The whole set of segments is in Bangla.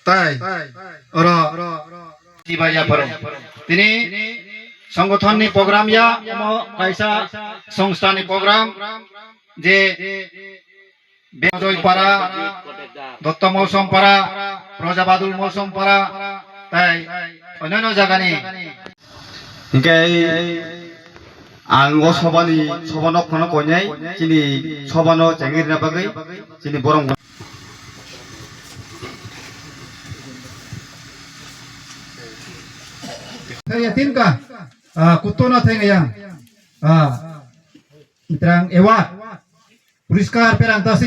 Tai Ora Tibaya parang Tini সংগঠননি প্রোগ্রাম ইয়া কাইসা সংস্থানি প্রোগ্রাম যে বেজয় দত্ত মৌসুম পাড়া প্রজাবাদুল মৌসুম পাড়া তাই অন্যান্য জায়গানি ka ah, kuto na tayo ngayon ah, Itrang ewa Puriskar perantasi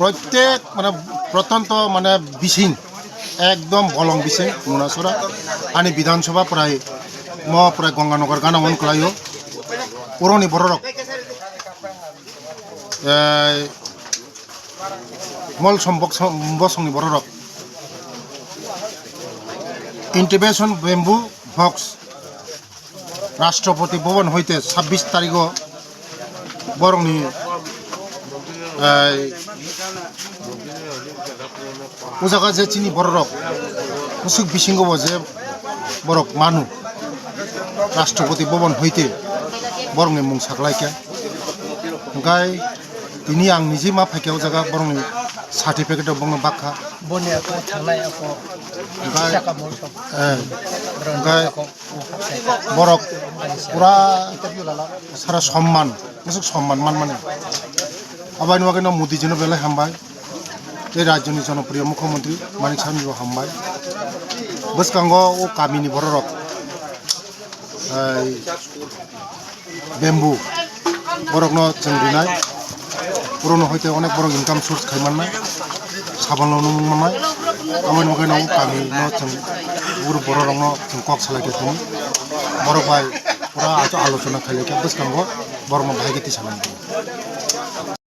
প্রত্যেক মানে প্রত্যন্ত মানে বিছিং একদম বলং বিছিং নুনাসরা আনি বিধানসভা প্রায় ম, প্রায় গঙ্গানগর গানা মন কলাইও পুরনি বড়রক। মল সম্পক বসংনি বড়রক। ইন্টিভেশন বেম্বু বক্স। রাষ্ট্রপতি ভবন হইতে ছাব্বিশ তারিখ বরংনি পোশাকা যে চিনি বড়রক উসুক বিসিঙ্গব যে বরক মানু, রাষ্ট্রপতি ভবন হইতে বরংনি মুং সাকলাইকা। ওখায় তিনি আং নিজে মা ফাইকাও জায়গা বরংনি সার্টিফিকেট বঙ্গ বাখা বনে আকো থানায় আকো টাকা মৌসুম গায়, বরক, পুরা সারা সম্মান বেশক সম্মান, মান মানে। আবার নুয়াকে না মোদিজন বেলা হামবাই এই রাজ্যনি জনপ্রিয় মুখ্যমন্ত্রী মানিক সামজিও হামবাই বসকাঙ্গ ও কামিনি বরক বেম্বু বরকন চিংড়িনায় পুরনো হইতে অনেক বড় ইনকাম সোর্স খাইমান নাই। sabanlawnung manai awan mokai nong kami no chung ur boro rong no chung kok sala ke tum boro bai pura acho alochona khale ke bus kango boro ma bhai ke ti salan